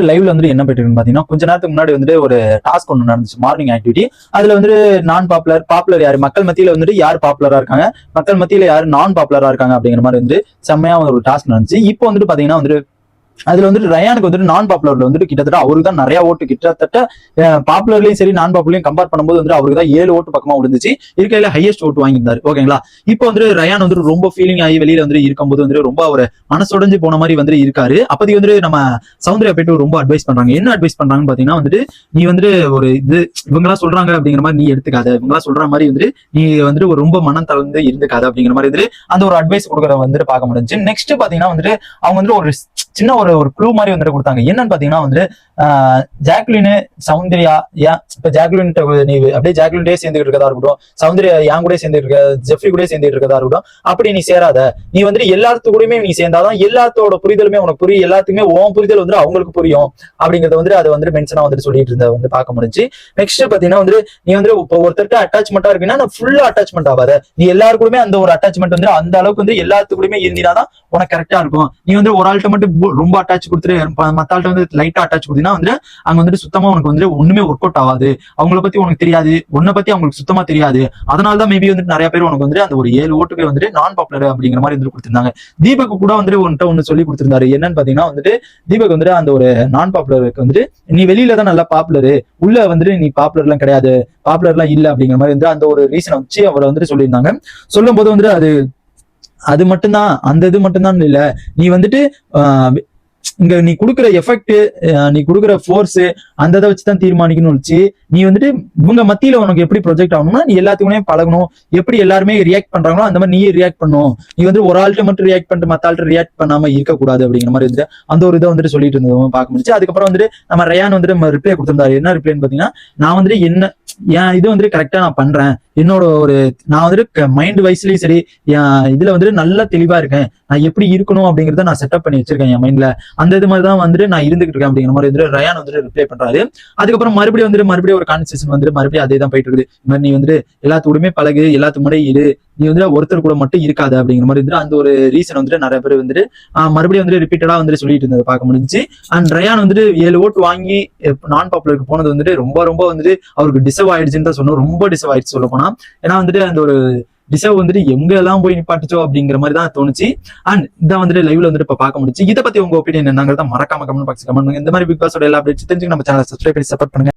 லைவ்ல வந்து என்ன போயிட்டு இருக்குன்னு பாத்தீங்கன்னா கொஞ்ச நேரத்துக்கு முன்னாடி வந்துட்டு ஒரு டாஸ்க் ஒன்று நடந்துச்சு மார்னிங் ஆக்டிவிட்டி அதுல வந்து நான் பாப்புலர் பாப்புலர் யாரு? மக்கள் மத்தியில வந்துட்டு யார் பாப்புலரா இருக்காங்க? மக்கள் மத்தியில யார் நான் பாப்புலரா இருக்காங்க அப்படிங்கிற மாதிரி வந்து செம்மையா ஒரு டாஸ்க் நடந்துச்சு. இப்போ வந்துட்டு பாத்தீங்கன்னா வந்துட்டு அதுல வந்துட்டு ரயானுக்கு வந்துட்டு நான் பாப்புலர்ல வந்துட்டு கிட்டத்தட்ட அவருக்கு தான் நிறைய ஓட்டு. கிட்டத்தட்ட பாப்புலர்லயும் சரி நான் பாப்புலரையும் கம்பேர் பண்ணும்போது வந்துட்டு அவருக்கு தான் ஏழு ஓட்டு பக்கமா விழுந்துச்சு. இருக்கையில ஹையஸ்ட் ஓட்டு வாங்கியிருந்தாரு. ஓகேங்களா? இப்போ வந்து ரயான் வந்துட்டு ரொம்ப ஃபீலிங் ஆகி வெளியில வந்துட்டு இருக்கும்போது வந்துட்டு ரொம்ப ஒரு மனசுடைஞ்சு போன மாதிரி வந்து இருக்காரு. அப்போதைக்கு வந்துட்டு நம்ம சௌந்தர்யா போயிட்டு ரொம்ப அட்வைஸ் பண்றாங்க. என்ன அட்வைஸ் பண்றாங்கன்னு பாத்தீங்கன்னா வந்துட்டு நீ வந்துட்டு ஒரு இது இவங்கெல்லாம் சொல்றாங்க அப்படிங்கிற மாதிரி நீ எடுத்துக்காத. இவங்கெல்லாம் சொல்ற மாதிரி வந்துட்டு நீ வந்துட்டு ஒரு ரொம்ப மனம் தளர்ந்து இருந்துக்காத அப்படிங்கிற மாதிரி வந்துட்டு அந்த ஒரு அட்வைஸ் கொடுக்குற வந்துட்டு பார்க்க முடிஞ்சு நெக்ஸ்ட் பாத்தீங்கன்னா வந்துட்டு அவங்க வந்துட்டு ஒரு சின்ன ஒரு ஒரு க்ளூ மாதிரி வந்துட்டு கொடுத்தாங்க. என்னன்னு பாத்தீங்கன்னா வந்துட்டு ஆஹ் ஜாக்லின் சௌந்தர்யா ஏன் இப்ப ஜாக்லின் நீ அப்படியே ஜாக்லின்டே சேர்ந்துட்டு இருக்கதா இருக்கட்டும். சௌந்தர்யா என் கூட சேர்ந்து இருக்க ஜெஃப்ரி கூட சேர்ந்துட்டு இருக்கதா இருக்கட்டும். அப்படி நீ சேராத. நீ வந்துட்டு எல்லாத்து கூடயுமே நீ சேர்ந்தாதான் எல்லாத்தோட புரிதலுமே உனக்கு புரியும். எல்லாத்துக்குமே உன் புரிதல் வந்து அவங்களுக்கு புரியும். அப்படிங்கறத வந்து அதை வந்து மென்ஷனா வந்துட்டு சொல்லிட்டு இருந்த வந்து பார்க்க முடிஞ்சு. நெக்ஸ்ட் பாத்தீங்கன்னா வந்து நீ வந்து இப்போ ஒருத்தர்கிட்ட அட்டாச்மெண்டா இருக்குன்னா நான் ஃபுல்லா அட்டாச்மெண்ட் ஆகாத நீ எல்லாருக்குமே அந்த ஒரு அட்டாச்மெண்ட் வந்து அந்த அளவுக்கு வந்து எல்லாத்து கூடயுமே தான் உனக்கு கரெக்டா இருக்கும். நீ வந்து ஒரு ஆள்கிட்ட மட்டும் ரொம்ப அட்டாச் கொடுத்துட்டு மத்த ஆள்கிட்ட வந்து லைட்டா அட்டாச் கொடுத்தீங்கன்னா வந்து அங்க வந்துட்டு சுத்தமா உனக்கு வந்து ஒண்ணுமே ஒர்க் அவுட் ஆகாது. அவங்கள பத்தி உனக்கு தெரியாது. உன்னை பத்தி அவங்களுக்கு சுத்தமா தெரியாது. அதனால தான் மேபி வந்துட்டு நிறைய பேர் உனக்கு வந்து அந்த ஒரு ஏழு ஓட்டுக்கு வந்துட்டு நான் பாப்புலர் அப்படிங்கிற மாதிரி வந்து கொடுத்திருந்தாங்க. தீபக் கூட வந்துட்டு உன்கிட்ட ஒண்ணு சொல்லி கொடுத்திருந்தாரு. என்னன்னு பாத்தீங்கன்னா வந்துட்டு தீபக் வந்துட்டு அந்த ஒரு நான் பாப்புலருக்கு வந்துட்டு நீ வெளியில தான் நல்லா பாப்புலரு உள்ள வந்துட்டு நீ பாப்புலர் எல்லாம் கிடையாது. பாப்புலர் எல்லாம் இல்ல அப்படிங்கிற மாதிரி வந்து அந்த ஒரு ரீசனை வச்சு அவரை வந்துட்டு சொல்லியிருந்தாங்க. சொல்லும் போது வந்துட்டு அது அது மட்டும்தான் அந்த இது மட்டும்தான் இல்ல. நீ வந்துட்டு இங்க நீ கொடுக்குற எஃபெக்ட் நீ கொடுக்குற ஃபோர்ஸ் அந்த இதை வச்சு தான் தீர்மானிக்கணும்னு வச்சு நீ வந்துட்டு இவங்க மத்தியில உனக்கு எப்படி ப்ரொஜெக்ட் ஆகணும்னா நீ எல்லாத்துக்குமே பழகணும். எப்படி எல்லாருமே ரியாக்ட் பண்றாங்களோ அந்த மாதிரி நீயே ரியாக்ட் பண்ணணும் நீ வந்து ஒரு ஆள்கிட்ட மட்டும் ரியாக்ட் பண்ணிட்டு மத்த ஆள்கிட்ட ரியாக்ட் பண்ணாம இருக்கக்கூடாது அப்படிங்கிற மாதிரி வந்து அந்த ஒரு இதை வந்துட்டு சொல்லிட்டு இருந்தவங்க பார்க்க முடிச்சு அதுக்கப்புறம் வந்துட்டு நம்ம ரயான் வந்துட்டு ரிப்ளை கொடுத்துருந்தாரு. என்ன ரிப்ளைன்னு பாத்தீங்கன்னா நான் வந்துட்டு என்ன என் இது வந்துட்டு கரெக்டா நான் பண்றேன். என்னோட ஒரு நான் வந்துட்டு மைண்ட் வைஸ்லயும் சரி என் இதுல வந்துட்டு நல்லா தெளிவா இருக்கேன். நான் எப்படி இருக்கணும் அப்படிங்கறத நான் செட்டப் பண்ணி வச்சிருக்கேன் என் மைண்ட்ல அந்த இது மாதிரி தான் வந்துட்டு நான் இருந்துகிட்டு இருக்கேன் அப்படிங்கிற மாதிரி வந்துட்டு ரயான் வந்துட்டு ரிப்ளை பண்றாரு. அதுக்கப்புறம் மறுபடியும் வந்துட்டு மறுபடியும் ஒரு கான்வர்சேஷன் வந்துட்டு மறுபடியும் அதே தான் போயிட்டு இருக்குது இந்த மாதிரி நீ வந்துட்டு எல்லாத்துக்கூடயுமே பழகு எல்லாத்து முன்னாடி இரு. நீ வந்து ஒருத்தர் கூட மட்டும் இருக்காது அப்படிங்கிற மாதிரி வந்துட்டு அந்த ஒரு ரீசன் வந்துட்டு நிறைய பேர் வந்துட்டு மறுபடியும் வந்துட்டு ரிப்பீட்டடா வந்துட்டு சொல்லிட்டு இருந்ததை. பார்க்க முடிஞ்சு அண்ட் ரயான் வந்துட்டு ஏழு ஓட்டு வாங்கி நான் பாப்புலருக்கு போனது வந்துட்டு ரொம்ப ரொம்ப வந்துட்டு அவருக்கு டிசர்வ் ஆயிடுச்சுன்னு தான் சொன்னோம் ரொம்ப டிசர்வ் ஆயிடுச்சு சொல்ல போனா. ஏன்னா வந்துட்டு அந்த ஒரு டிசர்வ் வந்துட்டு எங்க எல்லாம் போய் நிப்பாட்டுச்சோ அப்படிங்கிற மாதிரி தான் தோணுச்சு. அண்ட் இதான் வந்துட்டு லைவ்ல வந்துட்டு இப்ப பார்க்க முடிச்சு இதை பத்தி உங்க ஒப்பீனியன் என்னங்கிறத மறக்காம கமெண்ட் பாக்ஸ் கமெண்ட் பண்ணுங்க. இந்த மாதிரி பிக் பாஸோட எல்லா அப்டேட்ஸ் தெரிஞ்சுக்க நம்ம சேனல் சப்ஸ்கிரைப் பண்ணி சப்போர்ட் பண்ணுங்க.